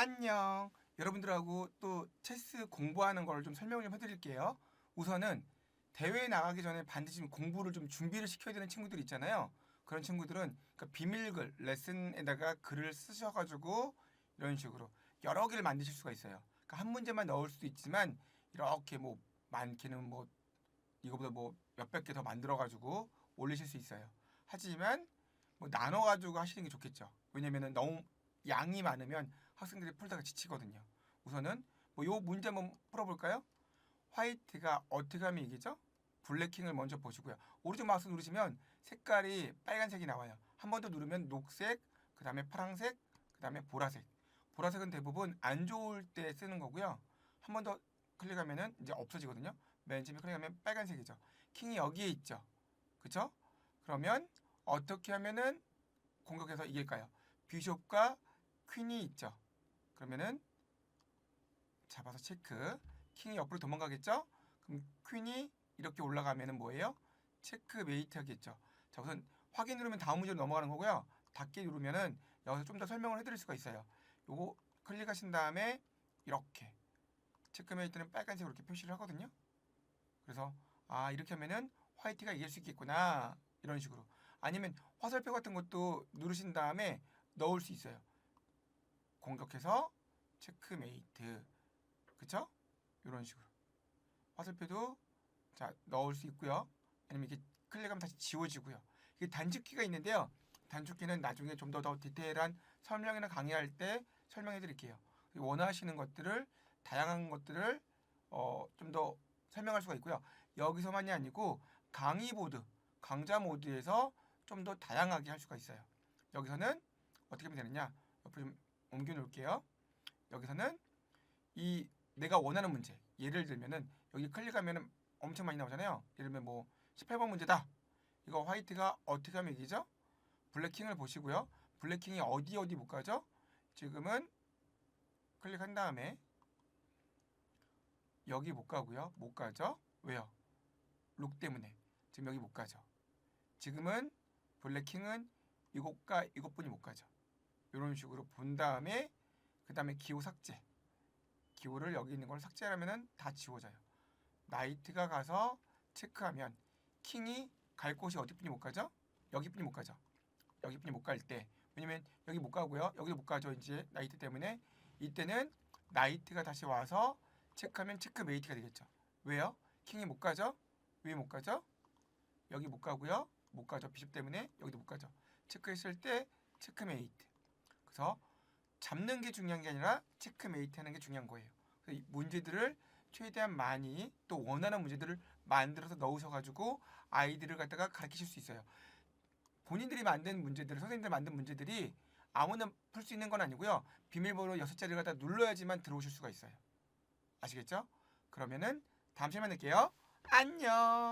안녕. 여러분들하고 또 체스 공부하는 걸 좀 설명을 좀 해드릴게요. 우선은 대회에 나가기 전에 반드시 좀 공부를 좀 준비를 시켜야 되는 친구들 있잖아요. 그런 친구들은 그러니까 비밀글 레슨에다가 글을 쓰셔가지고 이런 식으로 여러 개를 만드실 수가 있어요. 그러니까 한 문제만 넣을 수도 있지만 이렇게 뭐 많게는 뭐 이거보다 뭐 몇백 개 더 만들어가지고 올리실 수 있어요. 하지만 뭐 나눠가지고 하시는 게 좋겠죠. 왜냐면은 너무 양이 많으면 학생들이 풀다가 지치거든요. 우선은 뭐 요 문제 한번 풀어볼까요? 화이트가 어떻게 하면 이기죠? 블랙킹을 먼저 보시고요. 오른쪽 마우스 누르시면 색깔이 빨간색이 나와요. 한 번 더 누르면 녹색, 그 다음에 파란색, 그 다음에 보라색. 보라색은 대부분 안 좋을 때 쓰는 거고요. 한 번 더 클릭하면은 이제 없어지거든요. 맨 처음에 클릭하면 빨간색이죠. 킹이 여기에 있죠. 그쵸? 그러면 어떻게 하면은 공격해서 이길까요? 비숍과 퀸이 있죠. 그러면은 잡아서 체크. 킹이 옆으로 도망가겠죠? 그럼 퀸이 이렇게 올라가면은 뭐예요? 체크 메이트 하겠죠. 자, 우선 확인 누르면 다음 문제로 넘어가는 거고요. 닫기 누르면은 여기서 좀 더 설명을 해드릴 수가 있어요. 요거 클릭하신 다음에 이렇게 체크 메이트는 빨간색으로 이렇게 표시를 하거든요. 그래서 아 이렇게 하면은 화이트가 이길 수 있겠구나 이런 식으로 아니면 화살표 같은 것도 누르신 다음에 넣을 수 있어요. 공격해서 체크메이트 그쵸? 이런 식으로 화살표도 자 넣을 수 있고요. 아니면 이렇게 클릭하면 다시 지워지고요. 이게 단축키가 있는데요. 단축키는 나중에 좀 더 더 디테일한 설명이나 강의할 때 설명해 드릴게요. 원하시는 것들을 다양한 것들을 어, 좀 더 설명할 수가 있고요. 여기서만이 아니고 강의 모드, 강좌 모드에서 좀 더 다양하게 할 수가 있어요. 여기서는 어떻게 하면 되느냐? 옆으로 좀 옮겨 놓을게요. 여기서는 이 내가 원하는 문제. 예를 들면은 여기 클릭하면은 엄청 많이 나오잖아요. 예를 들면 뭐 18번 문제다. 이거 화이트가 어떻게 하면 이기죠? 블랙킹을 보시고요. 블랙킹이 어디 어디 못 가죠? 지금은 클릭한 다음에 여기 못 가고요. 못 가죠? 왜요? 룩 때문에. 지금 여기 못 가죠. 지금은 블랙킹은 이곳과 이곳뿐이 못 가죠. 이런 식으로 본 다음에 그 다음에 기호 삭제. 기호를 여기 있는 걸 삭제하면은 다 지워져요. 나이트가 가서 체크하면 킹이 갈 곳이 어디뿐이 못 가죠? 여기뿐이 못 가죠. 여기뿐이 못 갈 때. 왜냐면 여기 못 가고요. 여기도 못 가죠. 이제 나이트 때문에 이때는 나이트가 다시 와서 체크하면 체크메이트가 되겠죠. 왜요? 킹이 못 가죠? 왜 못 가죠? 여기 못 가고요. 못 가죠. 비숍 때문에 여기도 못 가죠. 체크했을 때 체크메이트. 그래서 잡는 게 중요한 게 아니라 체크메이트 하는 게 중요한 거예요. 문제들을 최대한 많이 또 원하는 문제들을 만들어서 넣으셔 가지고 아이들을 갖다가 가르치실 수 있어요. 본인들이 만든 문제들을 선생님들 만든 문제들이 아무나 풀 수 있는 건 아니고요. 비밀번호 여섯 자리를 갖다 눌러야지만 들어오실 수가 있어요. 아시겠죠? 그러면은 다음 시간에 뵐게요. 안녕.